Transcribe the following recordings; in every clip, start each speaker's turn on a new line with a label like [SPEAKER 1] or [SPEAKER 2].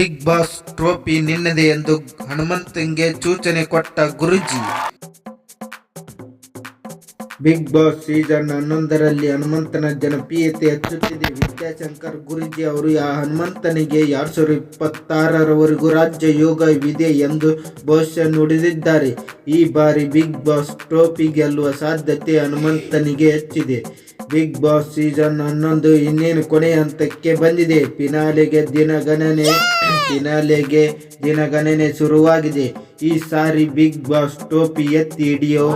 [SPEAKER 1] Big boss trophy ನಿನ್ನದೆ ಎಂದು ಹನುಮಂತಂಗೆ ಸೂಚನೆ ಕೊಟ್ಟ ಗುರುಜಿ. ಬಿಗ್ ಬಾಸ್ ಸೀಸನ್ ಹನ್ನೊಂದರಲ್ಲಿ ಹನುಮಂತನ ಜನಪ್ರಿಯತೆ ಹೆಚ್ಚುತ್ತಿದೆ. ವಿದ್ಯಾಶಂಕರ್ ಗುರುಜಿ ಅವರು, ಆ ಹನುಮಂತನಿಗೆ ಎರಡ್ ಸಾವಿರದ ಇಪ್ಪತ್ತಾರರವರೆಗೂ ರಾಜ್ಯ ಯೋಗವಿದೆ ಎಂದು ಭವಿಷ್ಯ ನುಡಿದಿದ್ದಾರೆ. ಈ ಬಾರಿ ಬಿಗ್ ಬಾಸ್ ಟ್ರೋಫಿ ಗೆಲ್ಲುವ ಸಾಧ್ಯತೆ ಹನುಮಂತನಿಗೆ ಹೆಚ್ಚಿದೆ. ಬಿಗ್ ಬಾಸ್ ಸೀಸನ್ ಹನ್ನೊಂದು ಇನ್ನೇನು ಕೊನೆ ಹಂತಕ್ಕೆ ಬಂದಿದೆ. ಫಿನಾಲೆಗೆ ದಿನಗಣನೆ ಫಿನಾಲೆಗೆ ದಿನಗಣನೆ ಶುರುವಾಗಿದೆ. ಈ ಸಾರಿ ಬಿಗ್ ಬಾಸ್ ಟೋಪಿ ಎತ್ತಿ ಹಿಡಿಯೋ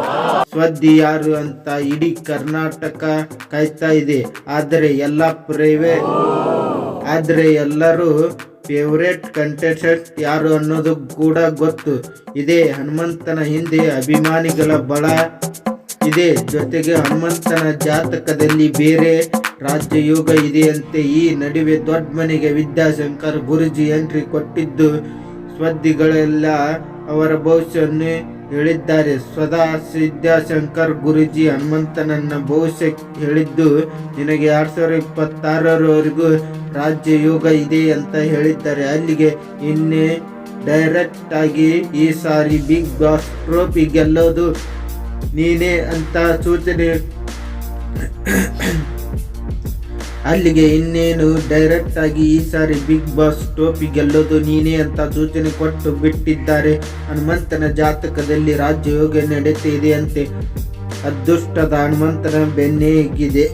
[SPEAKER 1] ಸ್ವದ್ದಿ ಯಾರು ಅಂತ ಇಡೀ ಕರ್ನಾಟಕ ಕಾಯ್ತಾ ಇದೆ. ಆದರೆ ಎಲ್ಲ ಪ್ರೈವೇಟ್ ಆದರೆ ಎಲ್ಲರೂ ಫೇವ್ರೇಟ್ ಕಂಟೆಸ್ಟೆಂಟ್ ಯಾರು ಅನ್ನೋದು ಕೂಡ ಗೊತ್ತು. ಇದೇ ಹನುಮಂತನ ಹಿಂದೆ ಅಭಿಮಾನಿಗಳ ಬಲ. ಇದೆ. ಜೊತೆಗೆ ಹನುಮಂತನ ಜಾತಕದಲ್ಲಿ ಬೇರೆ ರಾಜ್ಯ ಯೋಗ ಇದೆಯಂತೆ. ಈ ನಡುವೆ ದೊಡ್ಡ ಮನೆಗೆ ವಿದ್ಯಾಶಂಕರ್ ಗುರುಜಿ ಎಂಟ್ರಿ ಕೊಟ್ಟಿದ್ದು ಸ್ಪರ್ಧಿಗಳೆಲ್ಲ ಅವರ ಭವಿಷ್ಯವನ್ನು ಹೇಳಿದ್ದಾರೆ. ಸ್ವದಾ ಸಿದ್ಯಾಶಂಕರ್ ಗುರುಜಿ ಹನುಮಂತನನ್ನ ಭವಿಷ್ಯ ಹೇಳಿದ್ದು, ನಿನಗೆ ಎರಡ್ ಸಾವಿರದ ಇಪ್ಪತ್ತಾರರವರೆಗೂ ರಾಜ್ಯ ಯೋಗ ಇದೆ ಅಂತ ಹೇಳಿದ್ದಾರೆ. ಅಲ್ಲಿಗೆ ಇನ್ನೇ ಡೈರೆಕ್ಟ್ ಆಗಿ ಈ ಸಾರಿ ಬಿಗ್ ಬಾಸ್ ಟ್ರೋಫಿ ಗೆಲ್ಲೋದು ನೀನೇ ಅಂತ ಸೂಚನೆ. ಅಲ್ಲಿಗೆ ಇನ್ನೇನು ಡೈರೆಕ್ಟ್ ಆಗಿ ಈ ಸಾರಿ ಬಿಗ್ ಬಾಸ್ ಟೋಪಿ ಗೆಲ್ಲೋದು ನೀನೇ ಅಂತ ಸೂಚನೆ ಕೊಟ್ಟು ಬಿಟ್ಟಿದ್ದಾರೆ. ಹನುಮಂತನ ಜಾತಕದಲ್ಲಿ ರಾಜ್ಯ ಯೋಗ ನಡೀತಾ ಅಂತೆ. ಅದೃಷ್ಟದ ಹನುಮಂತನ ಬೆನ್ನೇಗಿದೆ